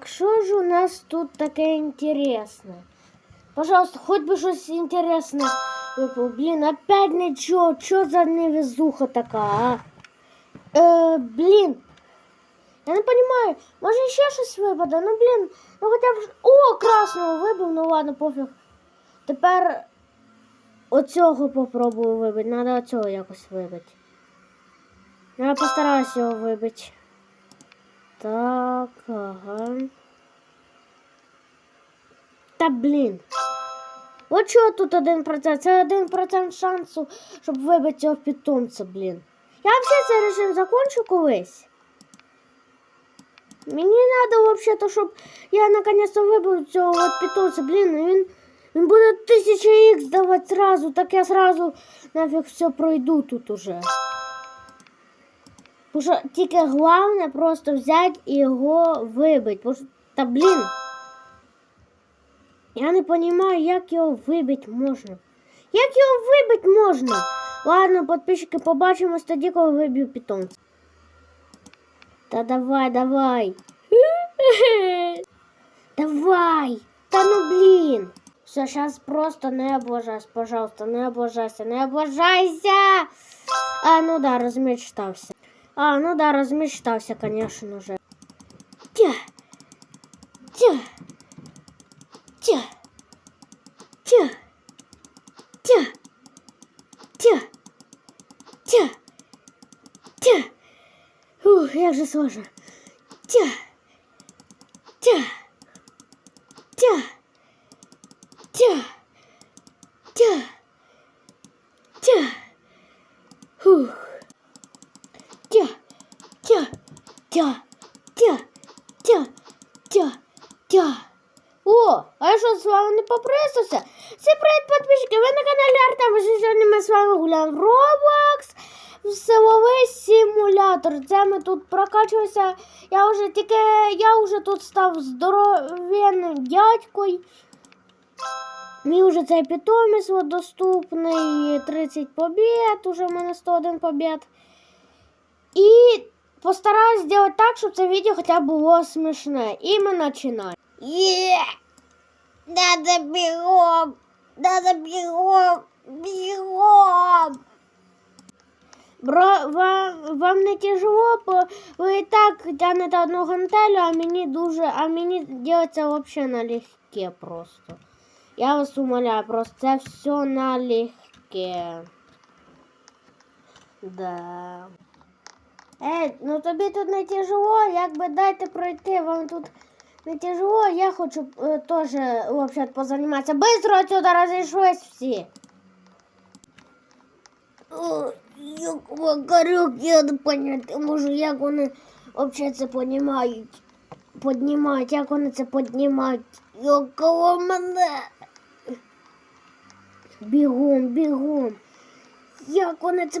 Так, що ж у нас тут таке інтересне? Пожалуйста, хоч би щось інтересне. Блін, опять нічого. Що за невезуха така, а? Е, блін. Я не понимаю, може ще щось випаде? Ну, блін, ну хоча б. О, красного вибив, ну ладно, пофіг. Тепер оцього попробую вибити. Надо оцього якось вибити. Я постараюся його вибити. Так, ага. Та блін. От чого тут 1%? Це 1% шансу, щоб вибити цього питомця, блін. Я взагалі цей режим закончу колись. Мені треба взагалі, щоб я наконец-то вибив цього от питомця, блін, він, він буде 1000 х давати зразу, так я зразу нафіг все пройду тут уже. Бо що тільки головне просто взяти і його вибити. Бо що, та блін. Я не розумію, як його вибити можна. Як його вибити можна? Ладно, підписчики, побачимось тоді, коли виб'ю питомця. Та давай, давай. давай. Та ну блін. Все, зараз просто не обожайся, пожалуйста, не обожайся, не обожайся. А, ну да, розмечтався. А, ну да, размечтался, конечно же. Тя. Тя. Тя. Тя. Тя. Тя. Тя. Тя. Ух, як же сложно. Тя. Тя. Тя. Тя. Тя. Тя. Фух. Тя, тя, тя, тя, тя, тя. О, а я що з вами не поприсався? Всім привіт, підписчики! Ви на каналі Артем. І Сьогодні ми з вами гуляємо в Roblox в силовий симулятор. Це ми тут прокачуємося. Я вже тільки я вже тут став здоровенним дядькою. Мій вже цей питомець доступний. 30 побід, уже в мене 101 побід. И постараюсь сделать так, чтобы это видео хотя бы было смешное. И мы начинаем. Е! Надо бегом! Надо бегом! Бегом! Бро, вам, вам не тяжело, бо ви і так тянете одну гантелю, а мені дуже, а мені делается вообще налегке просто. Я вас умоляю, просто це все налегке. Да. Е, ну тобі тут не тяжело, якби дайте пройти, вам тут не тяжело, я хочу е, теж вообще позаниматься. Быстро отсюда разошлись всі. О, як макарюк, я не поняти можу, як вони вообще це понімають. Поднімають, як вони це піднімають. Якого мене. Бігом, бігом. Як вони це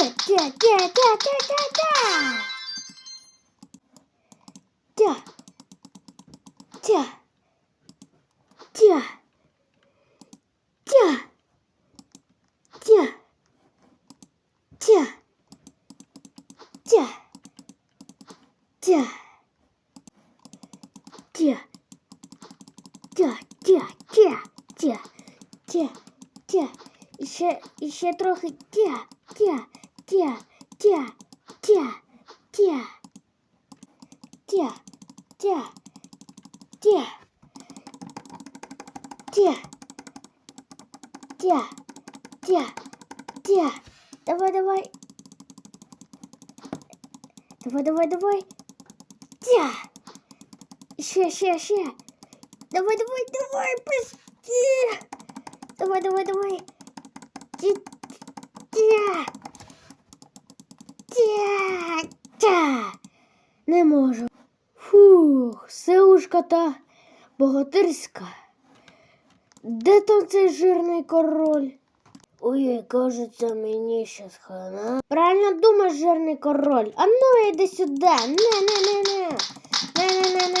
Тя, тя, тя, тя, тя, тя, тя. Тя. Тя. Тя. Тя. Тя. Тя. Тя. Тя. Тя. Тя, тя, тя, тя, тя, тя. Ще, ще трохи тя, тя, тя, тя, тя, тя, тя, тя, тя, тя, тя, тя, тя. Давай, давай. Давай, давай, давай. Тя. Ще, ще, ще. Давай, давай, давай, почти. Давай, давай, давай. Тя. Тя. Тя. Тя. Не можу. Фух, силушка та богатирська. Де там цей жирний король? Ой, кажеться, мені щас хана. Правильно думаєш, жирний король. А ну йди сюди. Не, не, не, не. Не, не, не,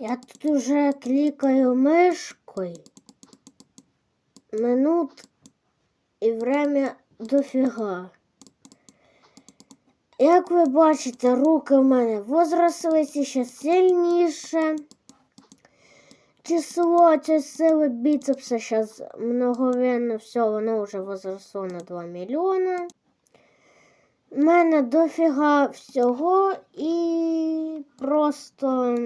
Я тут уже кликаю мышкой. Минут і время дофіга. Як ви бачите, руки в мене возрослися ще сильніше. Число цієї сили біцепса зараз многовенно все, воно вже возросло на 2 мільйони. У мене дофіга всього і просто.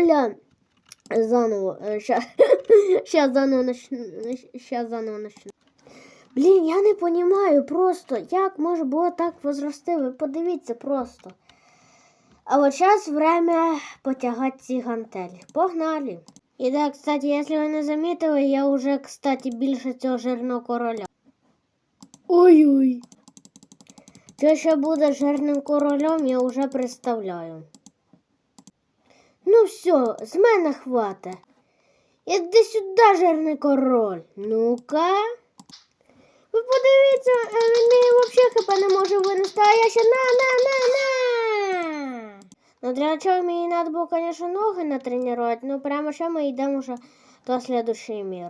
Ля, заново. Сейчас, сейчас заново начну. Сейчас заново начну. Блін, я не розумію просто, як може було так возрости. Ви подивіться просто. А от зараз время потягати ці гантелі. Погнали. І так, кстати, якщо ви не замітили, я вже, кстати, більше цього жирного короля. Ой-ой. Що буде жирним королем, я вже представляю. Ну все, з мене хвата. Іди сюди, жирний король. Ну-ка. Ви подивіться, е, він взагалі хп не може винести, а я ще на на на на. Ну для чого мені треба було, звісно, ноги натренувати, ну прямо ще ми йдемо вже до слідущий мір.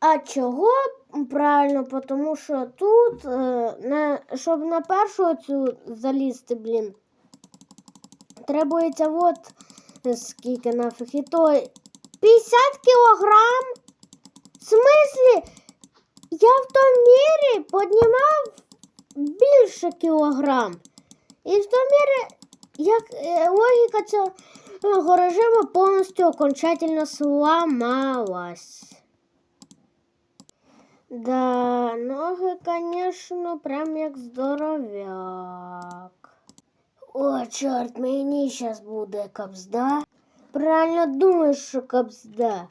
А чого? Правильно, тому що тут, е, щоб на першу цю залізти, блін, требується от скільки нафіг. І то 50 кілограм? В смислі? Я в тому мірі піднімав більше кілограм. І в тому мірі, як е, логіка цього режиму повністю окончательно сламалась. Да, ноги, конечно, прям як здоровяк. О, чорт, мені зараз буде капзда. Правильно думаєш, що капзда.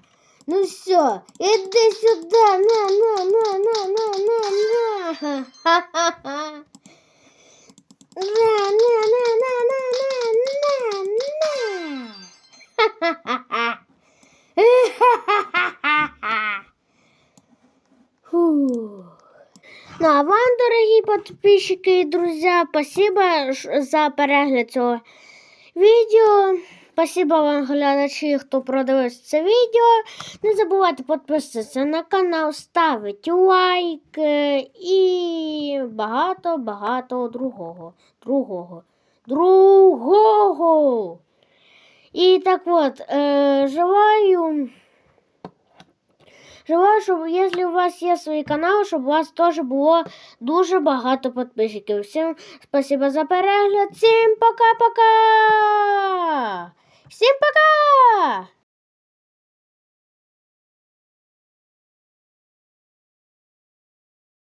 Ну все, іди сюди, на, на, на, на, на, на, на. Ха-ха-ха. На, на, на, на, на, на, на, на. Ха-ха-ха. Ха-ха-ха. Ну, а вам, дорогі подписчики і друзі, спасибо за перегляд цього відео. Спасибо вам, глядачі, хто продивився це відео. Не забувайте підписатися на канал, ставити лайк е, і багато-багато другого. Другого. Другого. І так от, е, желаю. Желаю, щоб якщо у вас є свій канал, щоб у вас теж було дуже багато підписчиків. Всім спасибо за перегляд. Всім пока-пока. Всім пока!